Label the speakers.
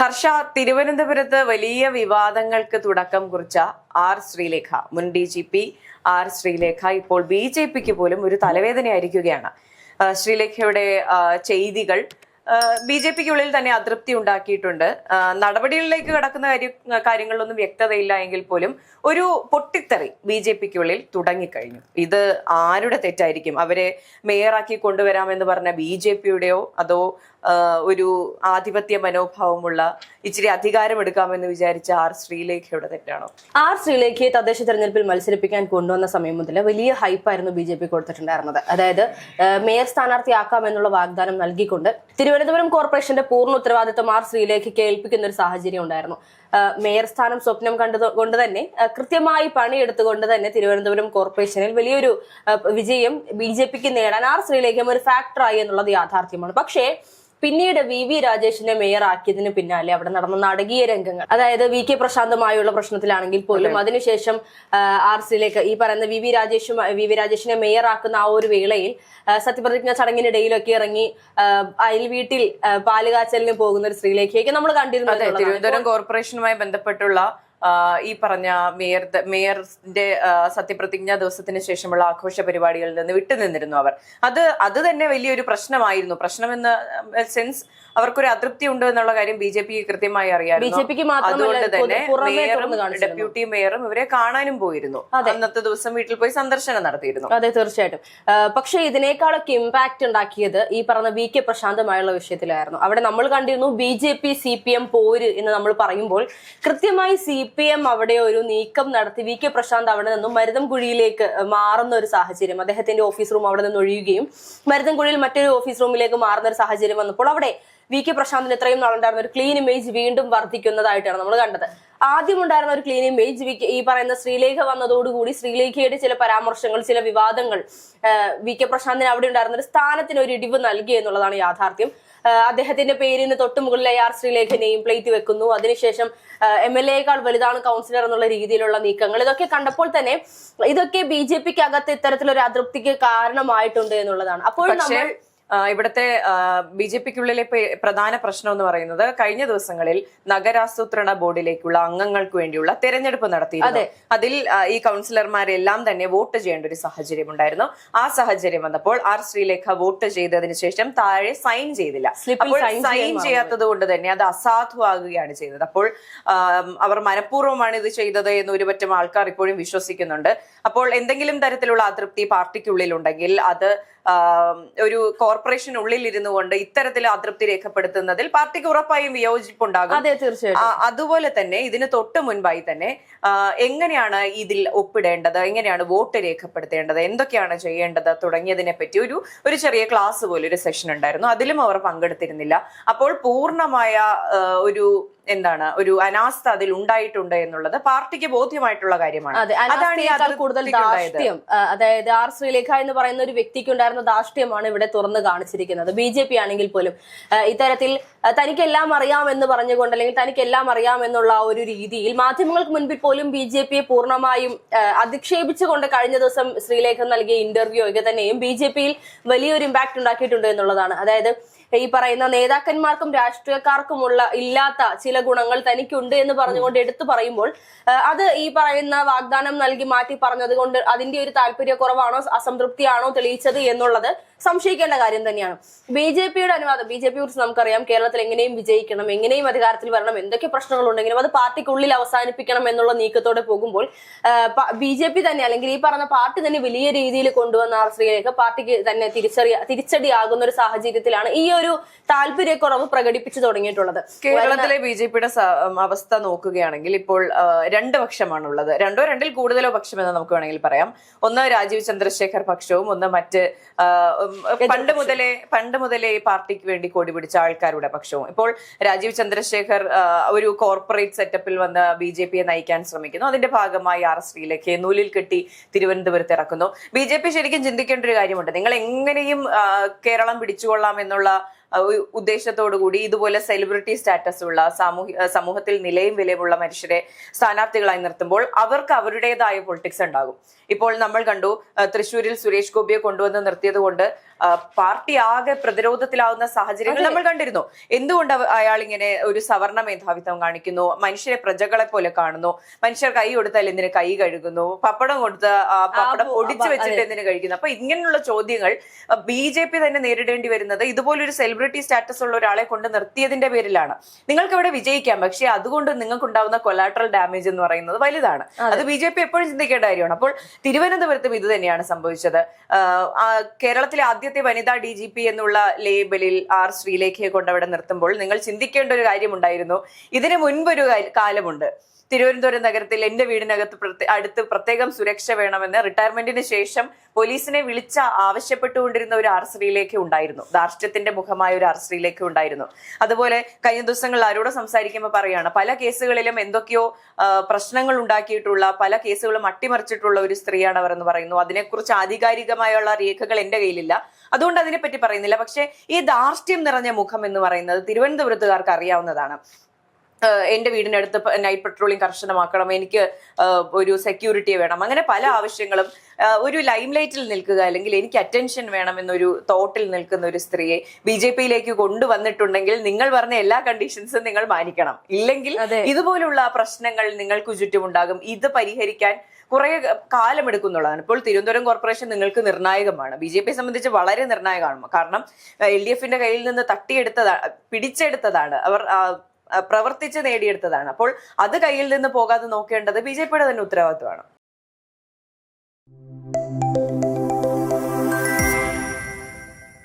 Speaker 1: ഹർഷ തിരുവനന്തപുരത്ത് വലിയ വിവാദങ്ങൾക്ക് തുടക്കം കുറിച്ച ആർ ശ്രീലേഖ. മുൻ D G P R Sreelekha ഇപ്പോൾ ബി ജെ പിക്ക് പോലും ഒരു തലവേദനയായിരിക്കുകയാണ്. ശ്രീലേഖയുടെ ചെയ്തികൾ ബി ജെ പിക്കുള്ളിൽ തന്നെ അതൃപ്തി ഉണ്ടാക്കിയിട്ടുണ്ട്. നടപടികളിലേക്ക് കടക്കുന്ന കാര്യ കാര്യങ്ങളിലൊന്നും വ്യക്തതയില്ല എങ്കിൽ പോലും ഒരു പൊട്ടിത്തെറി ബി ജെ പിക്കുള്ളിൽ തുടങ്ങിക്കഴിഞ്ഞു. ഇത് ആരുടെ തെറ്റായിരിക്കും? അവരെ മേയറാക്കി കൊണ്ടുവരാമെന്ന് പറഞ്ഞ ബി ജെ പിയുടെയോ അതോ ഒരു ആധിപത്യ മനോഭാവമുള്ള ഇച്ചിരി അധികാരം എടുക്കാമെന്ന് വിചാരിച്ച ആർ ശ്രീലേഖയുടെ തെറ്റാണോ?
Speaker 2: ആർ ശ്രീലേഖയെ തദ്ദേശ തെരഞ്ഞെടുപ്പിൽ മത്സരിപ്പിക്കാൻ കൊണ്ടുവന്ന സമയം മുതൽ വലിയ ഹൈപ്പായിരുന്നു ബി ജെ പി കൊടുത്തിട്ടുണ്ടായിരുന്നത്. അതായത് മേയർ സ്ഥാനാർത്ഥിയാക്കാം എന്നുള്ള വാഗ്ദാനം നൽകിക്കൊണ്ട് തിരുവനന്തപുരം കോർപ്പറേഷന്റെ പൂർണ ഉത്തരവാദിത്വം ആർ ശ്രീലേഖയ്ക്ക് ഏൽപ്പിക്കുന്ന ഒരു സാഹചര്യം ഉണ്ടായിരുന്നു. മേയർ സ്ഥാനം സ്വപ്നം കണ്ടത് കൊണ്ട് തന്നെ കൃത്യമായി പണിയെടുത്തുകൊണ്ട് തന്നെ തിരുവനന്തപുരം കോർപ്പറേഷനിൽ വലിയൊരു വിജയം ബി ജെ പിക്ക് നേടാൻ ആർ ശ്രീലേഖം ഒരു ഫാക്ടറായി എന്നുള്ളത് യാഥാർത്ഥ്യമാണ്. പക്ഷേ പിന്നീട് വി വി രാജേഷിനെ മേയർ ആക്കിയതിന് പിന്നാലെ അവിടെ നടന്ന നാടകീയ രംഗങ്ങൾ. അതായത് വി കെ പ്രശാന്തുമായുള്ള പ്രശ്നത്തിലാണെങ്കിൽ പോലും അതിനുശേഷം ആർ സിയിലേക്ക് ഈ പറയുന്ന വി വി രാജേഷും വി വി രാജേഷിനെ മേയർ ആക്കുന്ന ആ ഒരു വേളയിൽ സത്യപ്രതിജ്ഞ ചടങ്ങിനിടയിലൊക്കെ ഇറങ്ങി അയൽ വീട്ടിൽ പാലുകാച്ചലിന് പോകുന്ന ഒരു സ്ത്രീലേഖയൊക്കെ നമ്മൾ കണ്ടിരുന്നു
Speaker 1: തിരുവനന്തപുരം കോർപ്പറേഷനുമായി ബന്ധപ്പെട്ടുള്ള ഈ പറഞ്ഞ മേയർ മേയറിന്റെ സത്യപ്രതിജ്ഞാ ദിവസത്തിന് ശേഷമുള്ള ആഘോഷ പരിപാടികളിൽ നിന്ന് വിട്ടുനിന്നിരുന്നു അവർ. അത് അത് തന്നെ വലിയൊരു പ്രശ്നമായിരുന്നു. പ്രശ്നമെന്ന് സെൻസ് അവർക്കൊരു അതൃപ്തി ഉണ്ട് എന്നുള്ള കാര്യം ബി ജെ പിക്ക് കൃത്യമായി അറിയാമായിരുന്നു
Speaker 2: മാത്രമല്ല,
Speaker 1: അതുകൊണ്ട് തന്നെ മേയറും ഡെപ്യൂട്ടി മേയറും ഇവരെ കാണാനും പോയിരുന്നു. അന്നത്തെ ദിവസം വീട്ടിൽ പോയി സന്ദർശനം നടത്തിയിരുന്നു.
Speaker 2: അതെ തീർച്ചയായിട്ടും. പക്ഷേ ഇതിനേക്കാളൊക്കെ ഇമ്പാക്ട് ഉണ്ടാക്കിയത് ഈ പറഞ്ഞ വി കെ പ്രശാന്തമായുള്ള വിഷയത്തിലായിരുന്നു. അവിടെ നമ്മൾ കണ്ടിരുന്നു B J P C P M പോര് എന്ന് നമ്മൾ പറയുമ്പോൾ കൃത്യമായി സി പി എം അവിടെ ഒരു നീക്കം നടത്തി വി കെ പ്രശാന്ത് അവിടെ നിന്നും മരുതംകുഴിയിലേക്ക് മാറുന്ന ഒരു സാഹചര്യം അദ്ദേഹത്തിന്റെ ഓഫീസ് റൂം അവിടെ നിന്ന് ഒഴിയുകയും മരുതംകുഴിയിൽ മറ്റൊരു ഓഫീസ് റൂമിലേക്ക് മാറുന്ന ഒരു സാഹചര്യം വന്നപ്പോൾ അവിടെ വി കെ പ്രശാന്തിന് ഇത്രയും നാളുണ്ടായിരുന്ന ഒരു ക്ലീൻ ഇമേജ് വീണ്ടും വർദ്ധിക്കുന്നതായിട്ടാണ് നമ്മൾ കണ്ടത്. ആദ്യം ഉണ്ടായിരുന്ന ഒരു ക്ലീൻ ഇമേജ് ഈ പറയുന്ന ശ്രീലേഖ വന്നതോടുകൂടി ശ്രീലേഖയുടെ ചില പരാമർശങ്ങൾ ചില വിവാദങ്ങൾ വി കെ പ്രശാന്തിന് അവിടെ ഉണ്ടായിരുന്ന ഒരു സ്ഥാനത്തിന് ഒരു ഇടിവ് നൽകി എന്നുള്ളതാണ് യാഥാർത്ഥ്യം. അദ്ദേഹത്തിന്റെ പേരിന് തൊട്ടു മുകളിൽ ആർ ശ്രീലേഖനെയും പ്ലേറ്റ് വെക്കുന്നു. അതിനുശേഷം എം എൽ എക്കാൾ വലുതാണ് കൗൺസിലർ എന്നുള്ള രീതിയിലുള്ള നീക്കങ്ങൾ. ഇതൊക്കെ കണ്ടപ്പോൾ തന്നെ ഇതൊക്കെ ബി ജെ പിക്ക് അകത്ത് ഇത്തരത്തിലൊരു അതൃപ്തിക്ക് കാരണമായിട്ടുണ്ട് എന്നുള്ളതാണ്. അപ്പോൾ നമ്മൾ
Speaker 1: ഇവിടുത്തെ ബി ജെ പിക്കുള്ളിലെ പ്രധാന പ്രശ്നം എന്ന് പറയുന്നത് കഴിഞ്ഞ ദിവസങ്ങളിൽ നഗരാസൂത്രണ ബോർഡിലേക്കുള്ള അംഗങ്ങൾക്ക് വേണ്ടിയുള്ള തെരഞ്ഞെടുപ്പ് നടത്തിയിരുന്നു. അതിൽ ഈ കൗൺസിലർമാരെല്ലാം തന്നെ വോട്ട് ചെയ്യേണ്ട ഒരു സാഹചര്യം ഉണ്ടായിരുന്നു. ആ സാഹചര്യം വന്നപ്പോൾ ആർ ശ്രീലേഖ വോട്ട് ചെയ്തതിന് ശേഷം താഴെ സൈൻ ചെയ്തില്ല. അപ്പോൾ സൈൻ ചെയ്യാത്തത് കൊണ്ട് തന്നെ അത് അസാധുവാകുകയാണ് ചെയ്തത്. അപ്പോൾ അവർ മനഃപൂർവമാണ് ഇത് ചെയ്തത് എന്ന് ഒരുപറ്റം ആൾക്കാർ ഇപ്പോഴും വിശ്വസിക്കുന്നുണ്ട്. അപ്പോൾ എന്തെങ്കിലും തരത്തിലുള്ള അതൃപ്തി പാർട്ടിക്കുള്ളിൽ ഉണ്ടെങ്കിൽ അത് ഒരു കോർപ്പറേഷനുള്ളിൽ ഇരുന്നു കൊണ്ട് ഇത്തരത്തിൽ അതൃപ്തി രേഖപ്പെടുത്തുന്നതിൽ പാർട്ടിക്ക് ഉറപ്പായും വിയോജിപ്പുണ്ടാകും.
Speaker 2: അതെ
Speaker 1: തീർച്ചയായും അതുപോലെ തന്നെ ഇതിന് തൊട്ട് മുൻപായി തന്നെ എങ്ങനെയാണ് ഇതിൽ ഒപ്പിടേണ്ടത്? എങ്ങനെയാണ് വോട്ട് രേഖപ്പെടുത്തേണ്ടത്? എന്തൊക്കെയാണ് ചെയ്യേണ്ടത്? തുടങ്ങിയതിനെ പറ്റി ഒരു ഒരു ചെറിയ ക്ലാസ് പോലെ ഒരു സെഷൻ ഉണ്ടായിരുന്നു. അതിലും അവർ പങ്കെടുത്തിരുന്നില്ല. അപ്പോൾ പൂർണമായ ഒരു എന്താണ് ഒരു അനാസ്ഥ അതിൽ ഉണ്ടായിട്ടുണ്ട് എന്നുള്ളത് പാർട്ടിക്ക് ബോധ്യമായിട്ടുള്ള കാര്യമാണ്. അതാണ് ഈ
Speaker 2: കൂടുതൽ. അതായത് ആർ ശ്രീലേഖ എന്ന് പറയുന്ന ഒരു വ്യക്തിക്ക് ഉണ്ടായിരുന്ന ദാഷ്ട്യമാണ് ഇവിടെ തുറന്ന് കാണിച്ചിരിക്കുന്നത്. ബി ജെ പി ആണെങ്കിൽ പോലും ഇത്തരത്തിൽ തനിക്കെല്ലാം അറിയാം എന്ന് പറഞ്ഞുകൊണ്ട് അല്ലെങ്കിൽ തനിക്കെല്ലാം അറിയാം എന്നുള്ള ആ ഒരു രീതിയിൽ മാധ്യമങ്ങൾക്ക് മുൻപിൽ പോലും ബി ജെ പിയെ പൂർണമായും അധിക്ഷേപിച്ചുകൊണ്ട് കഴിഞ്ഞ ദിവസം ശ്രീലേഖ നൽകിയ ഇന്റർവ്യൂ ഒക്കെ തന്നെയും ബി ജെ പിയിൽ വലിയൊരു ഇമ്പാക്ട് ഉണ്ടാക്കിയിട്ടുണ്ട് എന്നുള്ളതാണ്. അതായത് ഈ പറയുന്ന നേതാക്കന്മാർക്കും രാഷ്ട്രീയക്കാർക്കുമുള്ള ഇല്ലാത്ത ചില ഗുണങ്ങൾ തനിക്കുണ്ട് എന്ന് പറഞ്ഞുകൊണ്ട് എടുത്തു പറയുമ്പോൾ അത് ഈ പറയുന്ന വാഗ്ദാനം നൽകി മാറ്റി പറഞ്ഞത് കൊണ്ട് അതിന്റെ ഒരു താല്പര്യക്കുറവാണോ അസംതൃപ്തിയാണോ തെളിയിച്ചത് എന്നുള്ളത് സംശയിക്കേണ്ട കാര്യം തന്നെയാണ്. ബി ജെ പിയുടെ അനുവാദം ബി ജെ പിയെ കുറിച്ച് നമുക്കറിയാം. കേരളത്തിൽ എങ്ങനെയും വിജയിക്കണം എങ്ങനെയും അധികാരത്തിൽ വരണം എന്തൊക്കെ പ്രശ്നങ്ങളുണ്ടെങ്കിലും അത് പാർട്ടിക്കുള്ളിൽ അവസാനിപ്പിക്കണം എന്നുള്ള നീക്കത്തോടെ പോകുമ്പോൾ ബി ജെ പി തന്നെ അല്ലെങ്കിൽ ഈ പറഞ്ഞ പാർട്ടി തന്നെ വലിയ രീതിയിൽ കൊണ്ടുവന്ന ആർ ശ്രീലേഖ പാർട്ടിക്ക് തന്നെ തിരിച്ചറിയ തിരിച്ചടിയാകുന്ന ഒരു സാഹചര്യത്തിലാണ് ഈ ഒരു താല്പര്യക്കുറവ് പ്രകടിപ്പിച്ചു തുടങ്ങിയിട്ടുള്ളത്.
Speaker 1: കേരളത്തിലെ ബി ജെ പിയുടെ അവസ്ഥ നോക്കുകയാണെങ്കിൽ ഇപ്പോൾ രണ്ട് പക്ഷമാണുള്ളത്. രണ്ടോ രണ്ടിൽ കൂടുതലോ പക്ഷമെന്ന് നമുക്ക് വേണമെങ്കിൽ പറയാം. ഒന്ന് രാജീവ് ചന്ദ്രശേഖർ പക്ഷവും ഒന്ന് മറ്റ് പണ്ട് മുതലേ പണ്ട് മുതലേ ഈ പാർട്ടിക്ക് വേണ്ടി കോടി പിടിച്ച ആൾക്കാരുടെ പക്ഷവും. ഇപ്പോൾ രാജീവ് ചന്ദ്രശേഖർ ഒരു കോർപ്പറേറ്റ് സെറ്റപ്പിൽ വന്ന് ബി ജെ പിയെ നയിക്കാൻ ശ്രമിക്കുന്നു. അതിന്റെ ഭാഗമായി ആർ എസ് ശ്രീലേഖയെ നൂലിൽ കെട്ടി തിരുവനന്തപുരത്ത് ഇറക്കുന്നു. ബി ജെ പി ശരിക്കും ചിന്തിക്കേണ്ട ഒരു കാര്യമുണ്ട്. നിങ്ങൾ എങ്ങനെയും കേരളം പിടിച്ചുകൊള്ളാം എന്നുള്ള ഉദ്ദേശത്തോടു കൂടി ഇതുപോലെ സെലിബ്രിറ്റി സ്റ്റാറ്റസ് ഉള്ള സാമൂഹ്യ സമൂഹത്തിൽ നിലയും വിലയുമുള്ള മനുഷ്യരെ സ്ഥാനാർത്ഥികളായി നിർത്തുമ്പോൾ അവർക്ക് അവരുടേതായ പൊളിറ്റിക്സ് ഉണ്ടാകും. ഇപ്പോൾ നമ്മൾ കണ്ടു തൃശ്ശൂരിൽ സുരേഷ് ഗോപിയെ കൊണ്ടുവന്ന് നിർത്തിയത് കൊണ്ട് പാർട്ടി ആകെ പ്രതിരോധത്തിലാവുന്ന സാഹചര്യങ്ങൾ നമ്മൾ കണ്ടിരുന്നു. എന്തുകൊണ്ട് അയാൾ ഇങ്ങനെ ഒരു സവർണ മേധാവിത്വം കാണിക്കുന്നു? മനുഷ്യരെ പ്രജകളെ പോലെ കാണുന്നു. മനുഷ്യർ കൈ കൊടുത്താൽ എന്തിന് കൈ കഴുകുന്നു? പപ്പടം കൊടുത്ത് പപ്പടം
Speaker 2: പൊടിച്ചു
Speaker 1: ഒടിച്ചു വെച്ചിട്ട് എന്തിനു കഴിക്കുന്നു? അപ്പൊ ഇങ്ങനെയുള്ള ചോദ്യങ്ങൾ ബി തന്നെ നേരിടേണ്ടി വരുന്നത് ഇതുപോലൊരു സെലിബ്രിറ്റി സ്റ്റാറ്റസ് ഉള്ള ഒരാളെ കൊണ്ട് നിർത്തിയതിന്റെ പേരിലാണ്. നിങ്ങൾക്ക് ഇവിടെ വിജയിക്കാം. പക്ഷെ അതുകൊണ്ട് നിങ്ങൾക്ക് ഉണ്ടാവുന്ന കൊലാട്രൽ ഡാമേജ് എന്ന് പറയുന്നത് വലുതാണ്. അത്. ബി ജെ പി എപ്പോഴും ചിന്തിക്കേണ്ട കാര്യമാണ്. അപ്പോൾ തിരുവനന്തപുരത്തും ഇത് തന്നെയാണ് സംഭവിച്ചത്. കേരളത്തിലെ ആദ്യത്തെ വനിതാ ഡി ജി പി എന്നുള്ള ലേബലിൽ ആർ ശ്രീലേഖയെ കൊണ്ട് അവിടെ നിർത്തുമ്പോൾ നിങ്ങൾ ചിന്തിക്കേണ്ട ഒരു കാര്യമുണ്ടായിരുന്നു. ഇതിന് മുൻപൊരു കാലമുണ്ട്. തിരുവനന്തപുരം നഗരത്തിൽ എന്റെ വീടിനകത്ത് അടുത്ത് പ്രത്യേകം സുരക്ഷ വേണമെന്ന് റിട്ടയർമെന്റിന് ശേഷം പോലീസിനെ വിളിച്ച ആവശ്യപ്പെട്ടുകൊണ്ടിരുന്ന ഒരു ആർ ശ്രീലേഖ ഉണ്ടായിരുന്നു. ധാർഷ്ട്യത്തിന്റെ മുഖമായ ഒരു ആർ ശ്രീലേഖ ഉണ്ടായിരുന്നു. അതുപോലെ കഴിഞ്ഞ ദിവസങ്ങളിൽ ആരോട് സംസാരിക്കുമ്പോൾ പറയാണ് പല കേസുകളിലും എന്തൊക്കെയോ പ്രശ്നങ്ങൾ ഉണ്ടാക്കിയിട്ടുള്ള പല കേസുകളും അട്ടിമറിച്ചിട്ടുള്ള ഒരു സ്ത്രീയാണ് അവർ എന്ന് പറയുന്നു. അതിനെക്കുറിച്ച് ആധികാരികമായുള്ള രേഖകൾ എന്റെ കയ്യിലില്ല. അതുകൊണ്ട് അതിനെപ്പറ്റി പറയുന്നില്ല. പക്ഷേ ഈ ധാർഷ്ട്യം നിറഞ്ഞ മുഖം എന്ന് പറയുന്നത് തിരുവനന്തപുരത്തുകാർക്ക് അറിയാവുന്നതാണ്. എന്റെ വീടിനടുത്ത് നൈറ്റ് പെട്രോളിംഗ് കർശനമാക്കണം എനിക്ക് ഒരു സെക്യൂരിറ്റി വേണം അങ്ങനെ പല ആവശ്യങ്ങളും. ഒരു ലൈം ലൈറ്റിൽ നിൽക്കുക അല്ലെങ്കിൽ എനിക്ക് അറ്റൻഷൻ വേണം എന്നൊരു തോട്ടിൽ നിൽക്കുന്ന ഒരു സ്ത്രീയെ ബി ജെ പിയിലേക്ക് കൊണ്ടുവന്നിട്ടുണ്ടെങ്കിൽ നിങ്ങൾ പറഞ്ഞ എല്ലാ കണ്ടീഷൻസും നിങ്ങൾ മാനിക്കണം. ഇല്ലെങ്കിൽ ഇതുപോലുള്ള പ്രശ്നങ്ങൾ നിങ്ങൾക്ക് ചുറ്റുമുണ്ടാകും. ഇത് പരിഹരിക്കാൻ കുറെ കാലം എടുക്കുന്നുള്ളതാണ് ഇപ്പോൾ തിരുവനന്തപുരം കോർപ്പറേഷൻ നിങ്ങൾക്ക് നിർണായകമാണ്. ബി ജെ പിയെ സംബന്ധിച്ച് വളരെ നിർണായകമാണ്. കാരണം എൽ ഡി എഫിന്റെ കയ്യിൽ നിന്ന് തട്ടിയെടുത്തതാണ് പിടിച്ചെടുത്തതാണ്. അവർ പ്രവർത്തിച്ച് നേടിയെടുത്തതാണ്. അപ്പോൾ അത് കയ്യിൽ നിന്ന് പോകാതെ നോക്കേണ്ടത് ബി ജെ പിയുടെ തന്നെ ഉത്തരവാദിത്വമാണ്.